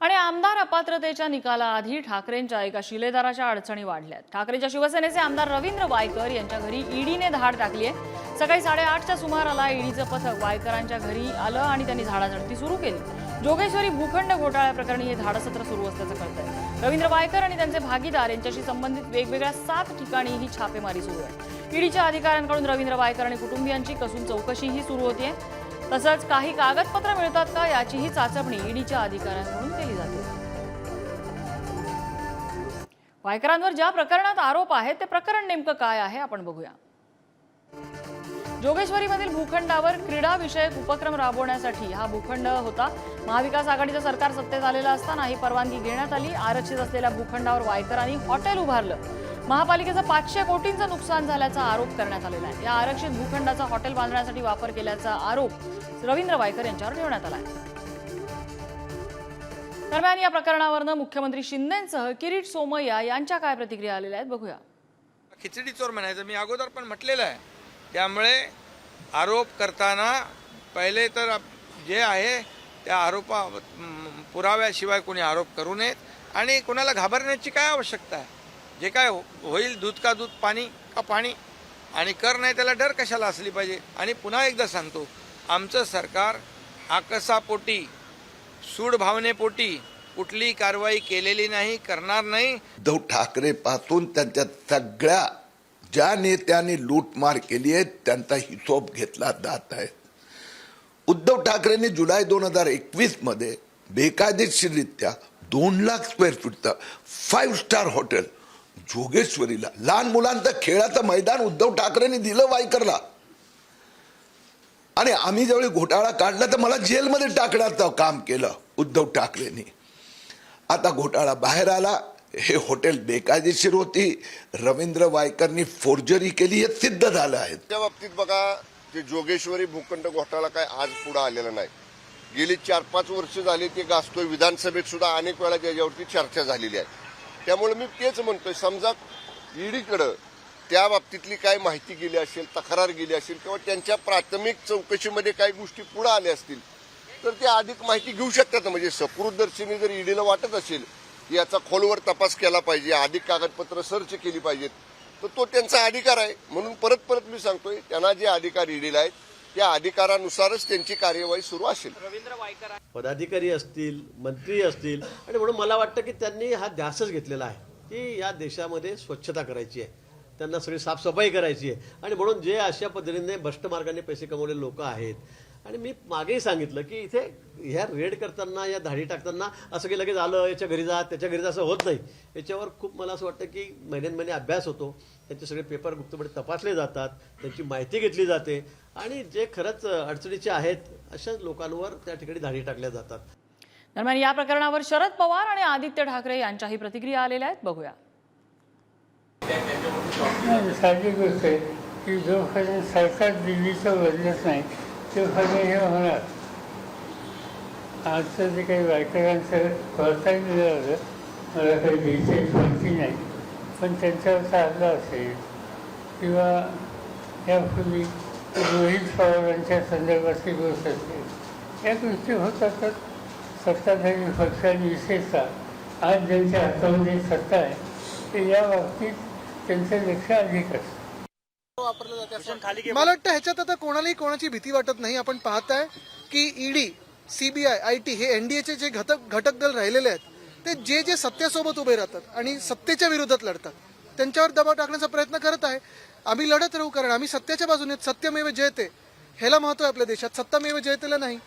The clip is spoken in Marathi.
आणि आमदार अपात्रतेच्या निकालाआधी ठाकरेंच्या एका शिलेदाराच्या अडचणी वाढल्यात. ठाकरेंच्या शिवसेनेचे आमदार रवींद्र वायकर यांच्या घरी ईडीने धाड टाकली आहे. सकाळी साडेआठच्या सुमाराला ईडीचं पथक वायकरांच्या घरी आलं आणि त्यांनी झाडाझडती सुरू केली. जोगेश्वरी भूखंड घोटाळ्याप्रकरणी हे धाडसत्र सुरू असल्याचं कळतंय. रवींद्र वायकर आणि त्यांचे भागीदार यांच्याशी संबंधित वेगवेगळ्या सात ठिकाणी ही छापेमारी सुरू आहे. ईडीच्या अधिकाऱ्यांकडून रवींद्र वायकर आणि कुटुंबियांची कसून चौकशीही सुरू होतीये. तसंच काही कागदपत्र मिळतात का याचीही चाचपणी ईडीच्या अधिकाऱ्यांकडून केली जाते. वायकरांवर ज्या प्रकरणात आरोप आहेत ते प्रकरण नेमकं काय आहे आपण बघूया. जोगेश्वरीमधील भूखंडावर क्रीडा विषयक उपक्रम राबवण्यासाठी हा भूखंड होता. महाविकास आघाडीचं सरकार सत्तेत आलेलं असताना ही परवानगी घेण्यात आली. आरक्षित असलेल्या भूखंडावर वायकरांनी हॉटेल उभारलं. महापालिकेचं पाचशे कोटींचं नुकसान झाल्याचा आरोप करण्यात आलेला आहे. या आरक्षित भूखंडाचा हॉटेल बांधण्यासाठी वापर केल्याचा आरोप रवींद्र वायकर यांच्यावर ठेवण्यात आला आहे. दरम्यान या प्रकरणावरनं मुख्यमंत्री शिंदेसह किरीट सोमय्या यांच्या काय प्रतिक्रिया आलेल्या आहेत बघूया. खिचडी चोर म्हणायचं. मी अगोदर पण म्हटलेलं आहे. त्यामुळे आरोप करताना पहिले तर जे आहे त्या आरोपा पुराव्याशिवाय कोणी आरोप करू नयेत. आणि कोणाला घाबरण्याची काय आवश्यकता आहे? जे काय हो- होईल दूध का दूध पाणी का पाणी आणि कर नाही त्याला डर कशाला असली पाहिजे? आणि पुन्हा एकदा सांगतो आमचं सरकार आकसापोटी सूड भावनेपोटी कुठली कारवाई केलेली नाही करणार नाही. उद्धव ठाकरे पासून त्यांच्या सगळ्या ज्या नेत्यांनी लूटमार केली आहे त्यांचा हिशोब घेतला जात आहे. उद्धव ठाकरेंनी जुलै दोन हजार एकवीसमध्ये बेकायदेशीररित्या दोन लाख स्क्वेअर फूटचं फाईव्ह स्टार हॉटेल जोगेश्वरीला. लहान मुलांचं खेळाचं मैदान उद्धव ठाकरेंनी दिलं वायकरला. आणि आम्ही ज्यावेळी घोटाळा काढला तर मला जेलमध्ये टाकण्याचं काम केलं उद्धव ठाकरेंनी. आता घोटाळा बाहेर आला. हे हॉटेल बेकायदेशीर होती. रवींद्र वायकरनी फोर्जरी केली हे सिद्ध झालं आहे. त्या बाबतीत बघा ते जोगेश्वरी भूखंड घोटाळा काय आज पुढे आलेला नाही. गेली चार पाच वर्ष झाली ते गाजतोय. विधानसभेत सुद्धा अनेक वेळा त्याच्यावरती चर्चा झालेली आहे. त्यामुळे मी तेच म्हणतोय समजा ईडीकडं त्या बाबतीतली काय माहिती गेली असेल तक्रार गेली असेल किंवा त्यांच्या प्राथमिक चौकशीमध्ये काही गोष्टी पुढे आल्या असतील तर ते अधिक माहिती घेऊ शकतात म्हणजे सकृतदर्शनी जर ईडीला वाटत असेल की याचा खोलवर तपास केला पाहिजे अधिक कागदपत्र सर्च केली पाहिजेत तर तो त्यांचा अधिकार आहे. म्हणून परत परत मी सांगतोय त्यांना जे अधिकार ईडीला आहेत त्या अधिकारानुसारच त्यांची कार्यवाही सुरू असेल. पदाधिकारी असतील मंत्री असतील आणि म्हणून मला वाटतं की त्यांनी हा ध्यासच घेतलेला आहे की या देशामध्ये स्वच्छता करायची आहे. त्यांना सगळी साफसफाई करायची आहे. आणि म्हणून जे अशा पद्धतीने भ्रष्ट मार्गाने पैसे कमवलेले लोक आहेत आणि मी मागेही सांगितलं की इथे ह्या रेड करताना या धाडी टाकताना असं की लगेच आलं याच्या घरी जा त्याच्या घरी जा असं होत नाही. याच्यावर खूप मला असं वाटतं की महिन्यान महिने अभ्यास होतो. त्यांचे सगळे पेपर गुप्तपणे तपासले जातात त्यांची माहिती घेतली जाते. आणि जे खरंच अडचणीचे आहेत अशा लोकांवर त्या ठिकाणी धाडी टाकल्या जातात. दरम्यान या प्रकरणावर शरद पवार आणि आदित्य ठाकरे यांच्याही प्रतिक्रिया आलेल्या आहेत. बघूया. साधी गोष्ट आहे की जोपर्यंत सरकार दिल्लीचं बदलत नाही ते तोपर्यंत हे होणार. आजचं जे काही वायकरांचं प्रोत्साहन दिलं होतं मला काही विशेष माहिती नाही. पण त्यांच्यावर हल्ला असेल किंवा यापूर्वी रोहित पवारांच्या संदर्भातली गोष्ट असेल या गोष्टी होत असतात सत्ताधारी पक्षांनी विशेषतः आज ज्यांच्या हातामध्ये सत्ता आहे ते या बाबतीत त्यांचं लक्ष अधिक असतं. मला वाटतं ह्याच्यात आता कोणालाही कोणाची भीती वाटत नाही. आपण पाहताय की ईडी सीबीआय आय टी हे एनडीएचे जे घटक घटक दल राहिलेले आहेत ते जे जे सत्तेसोबत उभे राहतात आणि सत्तेच्या विरोधात लढतात त्यांच्यावर दबाव टाकण्याचा प्रयत्न करत आहे. आम्ही लढत राहू कारण आम्ही सत्याच्या बाजूने आहेत. सत्यमेव जयते ह्याला महत्त्व आहे आपल्या देशात. सत्तामेव जयतेला नाही.